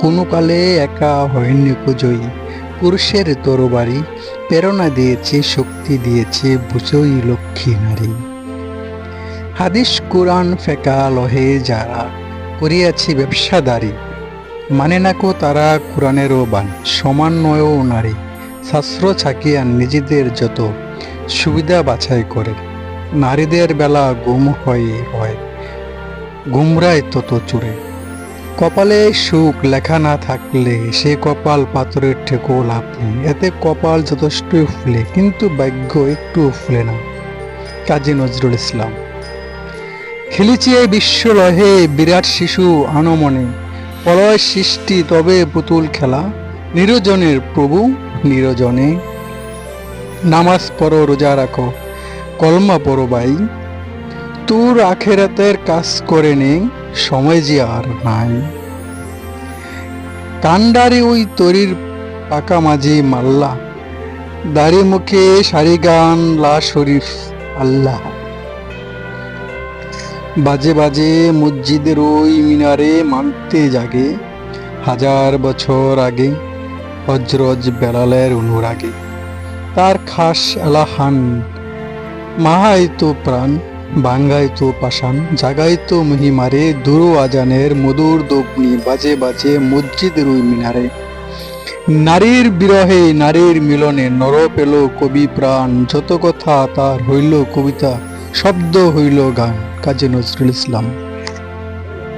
কোনো কালে একা হয়নি জয়ী পুরুষের তরবারি প্রেরণা দিয়েছে, শক্তি দিয়েছে বুঝই লক্ষ্মী নারী। হাদিস কোরআন ফেকা লহে যারা করিয়াছে ব্যবসাদারি। মানে না কো তারা কোরআনেরও বান সমান্বয়ও নারী। শাস্ত্র ছাকিয়া নিজেদের যত সুবিধা বাছাই করে, নারীদের বেলা গুম হয় হয়, গুমরায় তত চুরে। কপালে সুখ লেখা না থাকলে সে কপাল পাথরের ঠেকো লাভ নেই। এতে কপাল যথেষ্টই ফুলে, কিন্তু ভাগ্য একটু ফুলে না। কাজী নজরুল ইসলাম। খেলিছে বিশ্ব রহে বিরাট শিশু আনমনে। প্রলয় সৃষ্টি তবে পুতুল খেলা। নিরজনের প্রভু, নিরজনে। নামাজ পড়ো, রোজা রাখো, কলমা পড়ো বাই তোর আখেরাতের কাজ করে নেই সময় যে আর নাই। কান্ডারে ওই তরির পাকা মাঝি মাল্লা, দাড়ি মুখে সারি গান লা শরীফ আল্লাহ। বাজে বাজে মসজিদের ওই মিনারে মানতে জাগে, হাজার বছর আগে হজরজ বেলালের অনুরাগে। তার খাস এলাহান মাহাইতো প্রাণ বাঙ্গাইতো পাষাণ জাগাইতো মহিমারে, দুরো আজানের মধুর দগ্নি বাজে বাজে মসজিদ রুই মিনারে। নারীর বিরহে নারীর মিলনে নর পেল কবি প্রাণ, যত কথা তার হইল কবিতা, শব্দ হইল গান, কাজী নজরুল ইসলাম।